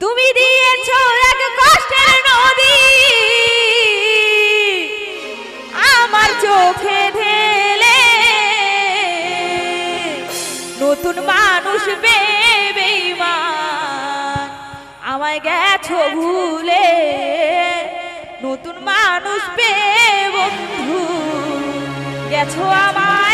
তুমি দিয়েছ এক কষ্টের নদী। আমার চোখে ঢেলে। নতুন মানুষ বেবেইমান আমায় গেছো ভুলে। নতুন মানুষ পে বন্ধু। গেছো আমায়